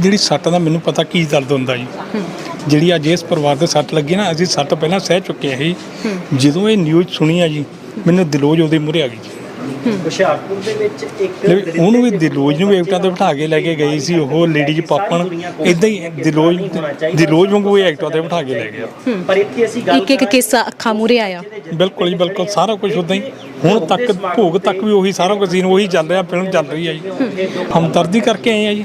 ਜਿਹੜੀ ਸੱਟ ਦਾ ਮੈਨੂੰ ਪਤਾ ਕੀ ਦਰਦ ਹੁੰਦਾ ਜੀ। ਜਿਹੜੀ ਅੱਜ ਇਸ ਪਰਿਵਾਰ ਦੇ ਸੱਟ ਲੱਗੀ ਨਾ ਅਸੀਂ ਸੱਟ ਪਹਿਲਾਂ ਸਹਿ ਚੁੱਕੇ ਸੀ। ਜਦੋਂ ਇਹ ਨਿਊਜ਼ ਸੁਣੀ ਆ ਜੀ ਮੈਨੂੰ ਦਿਲੋਜ ਉਹਦੇ ਮੂਹਰੇ ਆ ਗਈ ਜੀ। ਹੁਸ਼ਿਆਰਪੁਰ ਦੇ ਵਿੱਚ ਇੱਕ ਉਹਨੂੰ ਵੀ ਦਿਲੋਜ ਨੂੰ ਵੀ ਐਕਟਾਂ ਤੇ ਬਿਠਾ ਕੇ ਲੈ ਕੇ ਗਈ ਸੀ ਉਹ ਲੇਡੀਜ਼ ਪਾਪਣ। ਇਦਾਂ ਹੀ ਦਿਲੋਜ ਦਿਲੋਜ ਵਾਂਗੂ ਇਹ ਐਕਟਾਂ ਤੇ ਬਿਠਾ ਕੇ ਲੈ ਗਿਆ। ਪਰ ਇੱਥੇ ਅਸੀਂ ਗੱਲ ਇੱਕ ਇੱਕ ਕਿੱਸਾ ਅੱਖਾਂ ਮੂਰੇ ਆਇਆ। ਬਿਲਕੁਲ ਜੀ ਬਿਲਕੁਲ ਸਾਰਾ ਕੁਝ ਉਦਾਂ ਹੀ ਹੁਣ ਤੱਕ ਭੋਗ ਤੱਕ ਵੀ ਉਹੀ ਸਾਰਾ ਕੁਝ ਸੀਨ ਉਹੀ ਚੱਲ ਰਿਹਾ ਫਿਲਮ ਚੱਲ ਰਹੀ ਹੈ ਜੀ। ਹਮਦਰਦੀ ਕਰਕੇ ਆਏ ਆ ਜੀ।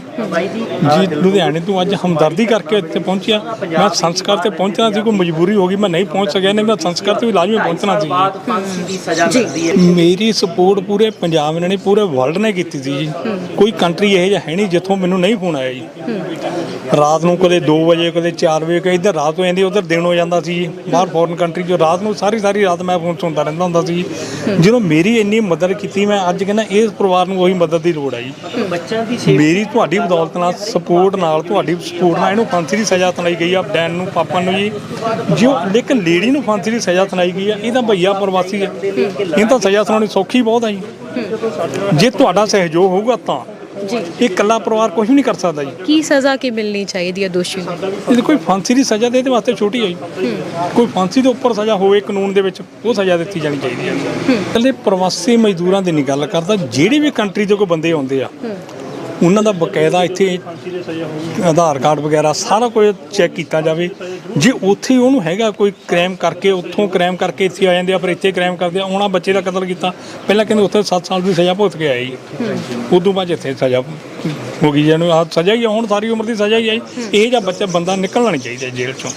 ਜੀ ਲੁਧਿਆਣੇ ਤੋਂ ਅੱਜ ਹਮਦਰਦੀ ਕਰਕੇ ਇੱਥੇ ਪਹੁੰਚਿਆ। ਮੈਂ ਸੰਸਕਾਰ ਤੇ ਪਹੁੰਚਣਾ ਸੀ ਕੋਈ ਮਜਬੂਰੀ ਹੋ ਗਈ ਮੈਂ ਨਹੀਂ ਪਹੁੰਚ ਸਕਿਆ ਨਹੀਂ ਮੈਂ ਸੰਸਕਾਰ ਤੇ ਵੀ ਲਾਜ਼ਮੀ ਪਹੁੰਚਣਾ ਸੀ ਮੇਰੀ ਸਪੋਰਟ ਪੂਰੇ ਪੰਜਾਬ ਨੇ ਨਹੀਂ ਪੂਰੇ ਵਰਲਡ ਨੇ ਕੀਤੀ ਸੀ ਜੀ। ਕੋਈ ਕੰਟਰੀ ਇਹ ਜਿਹਾ ਹੈ ਨਹੀਂ ਜਿੱਥੋਂ ਮੈਨੂੰ ਨਹੀਂ ਫੋਨ ਆਇਆ ਜੀ। ਰਾਤ ਨੂੰ ਕਦੇ 2 ਵਜੇ ਕਦੇ 4 ਵਜੇ ਕਦੇ ਇੱਧਰ ਰਾਤ ਹੋ ਜਾਂਦੀ ਉਧਰ ਦਿਨ ਹੋ ਜਾਂਦਾ ਸੀ ਬਾਹਰ ਫੋਰਨ ਕੰਟਰੀ 'ਚ ਰਾਤ ਨੂੰ ਸਾਰੀ ਸਾਰੀ ਰਾਤ ਮੈਂ ਫੋਨ ਸੁਣਦਾ ਰਹਿੰਦਾ ਹੁੰਦਾ ਸੀ ਜਦੋਂ ਮੇਰੀ ਇੰਨੀ ਮਦਦ ਕੀਤੀ ਮੈਂ ਅੱਜ ਕਹਿੰਦਾ ਇਸ ਪਰਿਵਾਰ ਨੂੰ ਉਹੀ ਮਦਦ ਦੀ ਲੋੜ ਹੈ ਜੀ। ਬੱਚਿਆਂ ਦੀ ਸੇਫ ਮੇਰੀ ਤੁਹਾਡੀ ਬਦੌਲਤ ਨਾਲ ਸਪੋਰਟ ਨਾਲ ਤੁਹਾਡੀ ਸਪੋਰਟ ਨਾਲ ਇਹਨੂੰ ਫਾਂਸੀ ਦੀ ਸਜ਼ਾ ਸੁਣਾਈ ਗਈ ਆ ਡੈਨ ਨੂੰ ਪਾਪਾ ਨੂੰ ਜੀ। ਜੋ ਲੇਕਿਨ ਲੇਡੀ ਨੂੰ ਫਾਂਸੀ ਦੀ ਸਜ਼ਾ ਸੁਣਾਈ ਗਈ ਆ ਇਹ ਤਾਂ ਭਈਆ ਪ੍ਰਵਾਸੀ ਆ। ਇਹ ਤਾਂ ਸਜ਼ਾ ਸੁਣਾਉਣੀ ਸੌਖੀ ਬਹੁਤ ਆ ਜੀ। ਜੇ ਤੁਹਾਡਾ ਸਹਿਯੋਗ ਹੋਊਗਾ ਤਾਂ। ਜੀ। ਇਹ ਇਕੱਲਾ ਪਰਿਵਾਰ ਕੁਝ ਨਹੀਂ ਕਰ ਸਕਦਾ ਜੀ। ਕੀ ਸਜ਼ਾ ਕੀ ਮਿਲਣੀ ਚਾਹੀਦੀ ਹੈ ਦੋਸ਼ੀ ਨੂੰ? ਇਹ ਕੋਈ ਫਾਂਸੀ ਦੀ ਸਜ਼ਾ ਦੇ ਇਹਦੇ ਵਾਸਤੇ ਛੋਟੀ ਹੈ ਜੀ। ਕੋਈ ਫਾਂਸੀ ਦੇ ਉੱਪਰ ਸਜ਼ਾ ਹੋਵੇ ਕਾਨੂੰਨ ਦੇ ਵਿੱਚ ਉਹ ਸਜ਼ਾ ਦਿੱਤੀ ਜਾਣੀ ਚਾਹੀਦੀ ਹੈ। ਇਕੱਲੇ ਪ੍ਰਵਾਸੀ ਮਜ਼ਦੂਰਾਂ ਦੀ ਨਹੀਂ ਗੱਲ ਕਰਦਾ ਜਿਹੜੀ ਵੀ ਕੰਟਰੀ ਤੋਂ ਕੋਈ ਬੰਦੇ ਆਉਂਦੇ ਆ ਉਹਨਾਂ ਦਾ ਬਕਾਇਦਾ ਇੱਥੇ ਆਧਾਰ ਕਾਰਡ ਵਗੈਰਾ ਸਾਰਾ ਕੁਝ ਚੈੱਕ ਕੀਤਾ ਜਾਵੇ। ਜੇ ਉੱਥੇ ਉਹਨੂੰ ਹੈਗਾ ਕੋਈ ਕ੍ਰਾਈਮ ਕਰਕੇ ਉੱਥੋਂ ਕ੍ਰਾਈਮ ਕਰਕੇ ਇੱਥੇ ਆ ਜਾਂਦੇ ਆ ਫਿਰ ਇੱਥੇ ਕ੍ਰਾਈਮ ਕਰਦੇ ਆ ਉਹਨਾਂ ਬੱਚੇ ਦਾ ਕਤਲ ਕੀਤਾ। ਪਹਿਲਾਂ ਕਹਿੰਦੇ ਉੱਥੇ 7 ਸਾਲ ਦੀ ਸਜ਼ਾ ਭੁਗਤ ਕੇ ਆਏ ਜੀ। ਉਦੋਂ ਬਾਅਦ ਇੱਥੇ ਸਜ਼ਾ ਹੋ ਗਈ ਜਿਹਨੂੰ ਆ ਸਜ਼ਾ ਹੀ ਆ, ਹੁਣ ਸਾਰੀ ਉਮਰ ਦੀ ਸਜ਼ਾ ਹੀ ਆਈ ਇਹ ਜਿਹਾ ਬੱਚਾ ਬੰਦਾ ਨਿਕਲਣਾ ਨਹੀਂ ਚਾਹੀਦਾ ਜੇਲ੍ਹ ਚੋਂ।